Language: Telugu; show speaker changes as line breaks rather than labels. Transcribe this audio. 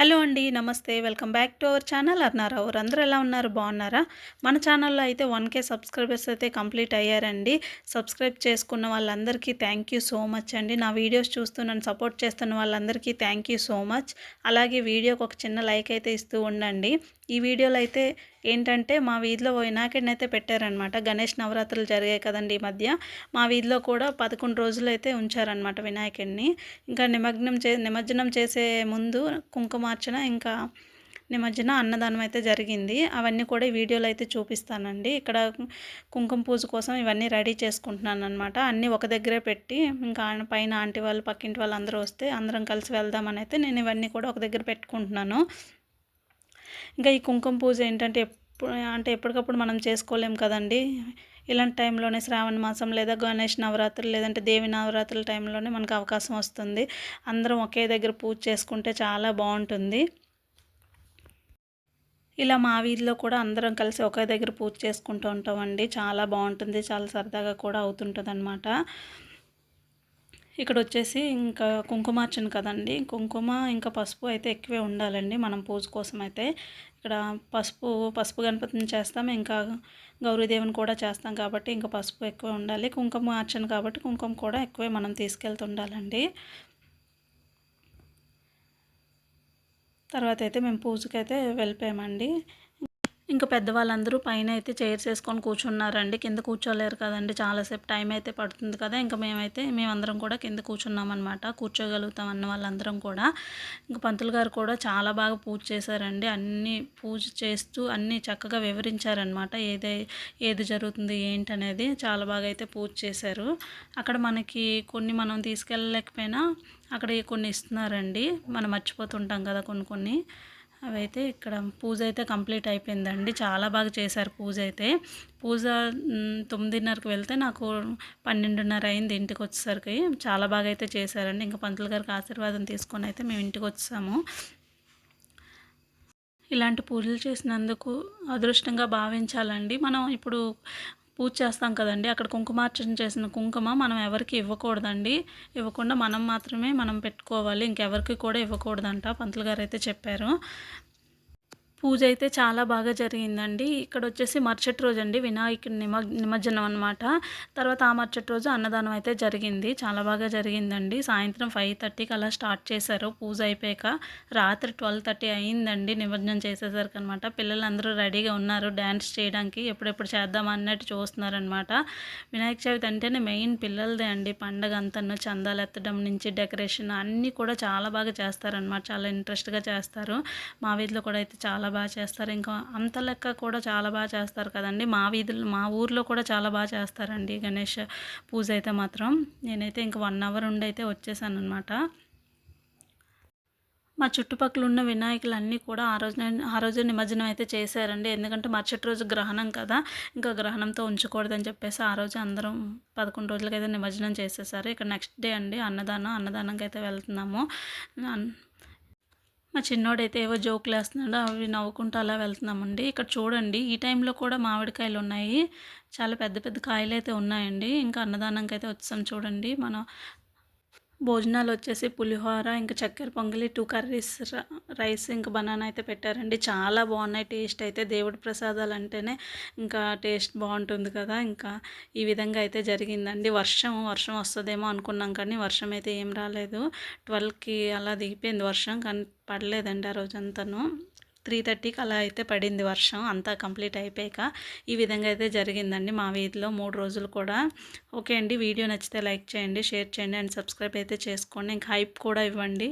హలో అండి నమస్తే. Welcome back to our channel. అర్నారావు అందరూ ఎలా ఉన్నారు? బాగున్నారా? మన ఛానల్లో అయితే వన్ కే సబ్స్క్రైబర్స్ అయితే కంప్లీట్ అయ్యారండి. సబ్స్క్రైబ్ చేసుకున్న వాళ్ళందరికీ థ్యాంక్ యూ సో మచ్ అండి. నా వీడియోస్ చూస్తూ నన్ను సపోర్ట్ చేస్తున్న వాళ్ళందరికీ థ్యాంక్ యూ సో మచ్. అలాగే వీడియోకి ఒక చిన్న లైక్ అయితే ఇస్తూ ఉండండి. ఈ వీడియోలో అయితే ఏంటంటే మా వీధిలో వినాయకుడిని అయితే పెట్టారనమాట గణేష్ నవరాత్రులు జరిగాయి కదండి ఈ మధ్య. మా వీధిలో కూడా పదకొండు రోజులు అయితే ఉంచారనమాట వినాయకుడిని. ఇంకా నిమగ్నం చే నిమజ్జనం చేసే ముందు కుంకుమ మార్చిన ఇంకా నిమజ్జన అన్నదానం అయితే జరిగింది. అవన్నీ కూడా వీడియోలు వీడియోలో అయితే చూపిస్తానండి. ఇక్కడ కుంకుమ పూజ కోసం ఇవన్నీ రెడీ చేసుకుంటున్నాను అనమాట అన్నీ ఒక దగ్గరే పెట్టి ఇంకా పైన ఆంటీ వాళ్ళు పక్కింటి వాళ్ళు అందరూ వస్తే అందరం కలిసి వెళ్దామని అయితే నేను ఇవన్నీ కూడా ఒక దగ్గర పెట్టుకుంటున్నాను. ఇంకా ఈ కుంకుమ పూజ ఏంటంటే ఎప్పుడు అంటే ఎప్పటికప్పుడు మనం చేసుకోలేం కదండి. ఇలాంటి టైంలోనే శ్రావణ మాసం లేదా గణేష్ నవరాత్రులు లేదంటే దేవి నవరాత్రుల టైంలోనే మనకు అవకాశం వస్తుంది. అందరం ఒకే దగ్గర పూజ చేసుకుంటే చాలా బాగుంటుంది. ఇలా మా వీధిలో కూడా అందరం కలిసి ఒకే దగ్గర పూజ చేసుకుంటూ ఉంటామండి. చాలా బాగుంటుంది. చాలా సరదాగా కూడా అవుతుంటుంది అనమాట ఇక్కడ వచ్చేసి ఇంకా కుంకుమార్చన కదండి. కుంకుమ ఇంకా పసుపు అయితే ఎక్కువే ఉండాలండి మనం పూజ కోసం అయితే ఇక్కడ పసుపు పసుపు గణపతిని చేస్తాం ఇంకా గౌరీదేవిని కూడా చేస్తాం కాబట్టి ఇంకా పసుపు ఎక్కువ ఉండాలి. కుంకుమ అర్చన కాబట్టి కుంకుమ కూడా ఎక్కువే మనం తీసుకెళ్తుండాలండి. తర్వాత అయితే మేము పూజకైతే వెళ్ళిపోయామండి. ఇంకా పెద్దవాళ్ళందరూ పైన అయితే చైర్స్ వేసుకొని కూర్చున్నారండి. కింద కూర్చోలేరు కదండి. చాలాసేపు టైం అయితే పడుతుంది కదా. ఇంకా మేమైతే మేమందరం కూడా కింద కూర్చున్నామన్నమాట. కూర్చోగలుగుతాం అన్న వాళ్ళందరం కూడా. ఇంకా పంతులు గారు కూడా చాలా బాగా పూజ చేశారండి. అన్నీ పూజ చేస్తూ అన్నీ చక్కగా వివరించారనమాట ఏదే ఏది జరుగుతుంది ఏంటి అనేది చాలా బాగా అయితే పూజ చేశారు. అక్కడ మనకి కొన్ని మనం తీసుకెళ్ళలేకపోయినా అక్కడ కొన్ని ఇస్తున్నారండి. మనం మర్చిపోతుంటాం కదా కొన్ని కొన్ని. అవైతే ఇక్కడ పూజ అయితే కంప్లీట్ అయిపోయిందండి. చాలా బాగా చేశారు పూజ అయితే పూజ తొమ్మిదిన్నరకు వెళ్తే నాకు పన్నెండున్నర అయింది ఇంటికి వచ్చేసరికి. చాలా బాగా అయితే చేశారండి. ఇంకా పంతులు గారికి ఆశీర్వాదం తీసుకొని అయితే మేము ఇంటికి వచ్చాము. ఇలాంటి పూజలు చేసినందుకు అదృష్టంగా భావించాలండి. మనం ఇప్పుడు పూజ చేస్తాం కదండి. అక్కడ కుంకుమార్చన చేసిన కుంకుమ మనం ఎవరికి ఇవ్వకూడదండి. ఇవ్వకుండా మనం మాత్రమే మనం పెట్టుకోవాలి. ఇంకెవరికి కూడా ఇవ్వకూడదంట. పంతులు గారు అయితే చెప్పారు. పూజ అయితే చాలా బాగా జరిగిందండి. ఇక్కడ వచ్చేసి మరుసటి రోజు అండి వినాయకుడి నిమ నిమజ్జనం అనమాట తర్వాత ఆ మరుసటి రోజు అన్నదానం అయితే జరిగింది. చాలా బాగా జరిగిందండి. సాయంత్రం ఫైవ్ థర్టీకి అలా స్టార్ట్ చేశారు. పూజ అయిపోయాక రాత్రి ట్వెల్వ్ థర్టీ అయిందండి నిమజ్జనం చేసేసరికి అనమాట పిల్లలందరూ రెడీగా ఉన్నారు. డ్యాన్స్ చేయడానికి ఎప్పుడెప్పుడు చేద్దాం అన్నట్టు చూస్తున్నారనమాట వినాయక చవితి అంటేనే మెయిన్ పిల్లలదే అండి. పండగ అంతను చందాలు ఎత్తడం నుంచి డెకరేషన్ అన్నీ కూడా చాలా బాగా చేస్తారనమాట చాలా ఇంట్రెస్ట్గా చేస్తారు. మా వీధిలో కూడా అయితే చాలా చాలా బాగా చేస్తారు. ఇంకా అంత లెక్క కూడా చాలా బాగా చేస్తారు కదండి. మా వీధులు మా ఊర్లో కూడా చాలా బాగా చేస్తారండి గణేష్ పూజ అయితే మాత్రం. నేనైతే ఇంక వన్ అవర్ ఉండి అయితే వచ్చేసాను అనమాట మా చుట్టుపక్కల ఉన్న వినాయకులన్నీ కూడా ఆ రోజు ఆ రోజు నిమజ్జనం అయితే చేశారండి. ఎందుకంటే మరుసటి రోజు గ్రహణం కదా. ఇంకా గ్రహణంతో ఉంచకూడదని చెప్పేసి ఆ రోజు అందరం పదకొండు రోజులకైతే నిమజ్జనం చేసేసారు. ఇక్కడ నెక్స్ట్ డే అండి అన్నదానం. అన్నదానంకి అయితే వెళ్తున్నాము మా చిన్నోడైతే ఏవో జోకులు వేస్తున్నాడు అవి నవ్వుకుంటూ అలా వెళ్తున్నామండి. ఇక్కడ చూడండి ఈ టైంలో కూడా మామిడికాయలు ఉన్నాయి. చాలా పెద్ద పెద్ద కాయలు అయితే ఉన్నాయండి. ఇంకా అన్నదానంకి అయితే వచ్చాం చూడండి. మనం భోజనాలు వచ్చేసి పులిహోర ఇంకా చక్కెర పొంగలి టూ కర్రీస్ రైస్ ఇంకా బనానా అయితే పెట్టారండి. చాలా బాగున్నాయి టేస్ట్ అయితే దేవుడి ప్రసాదాలు అంటేనే ఇంకా టేస్ట్ బాగుంటుంది కదా. ఇంకా ఈ విధంగా అయితే జరిగిందండి. వర్షం వర్షం వస్తుందేమో అనుకున్నాం కానీ వర్షం అయితే ఏం రాలేదు. ట్వెల్వ్కి అలా దిగిపోయింది వర్షం కానీ పడలేదండి ఆ రోజంతాను. త్రీ థర్టీకి అలా అయితే పడింది వర్షం. అంతా కంప్లీట్ అయిపోయాక ఈ విధంగా అయితే జరిగిందండి మా వీధిలో మూడు రోజులు కూడా. ఓకే అండి వీడియో నచ్చితే లైక్ చేయండి షేర్ చేయండి అండ్ సబ్స్క్రైబ్ అయితే చేసుకోండి. ఇంకా హైప్ కూడా ఇవ్వండి.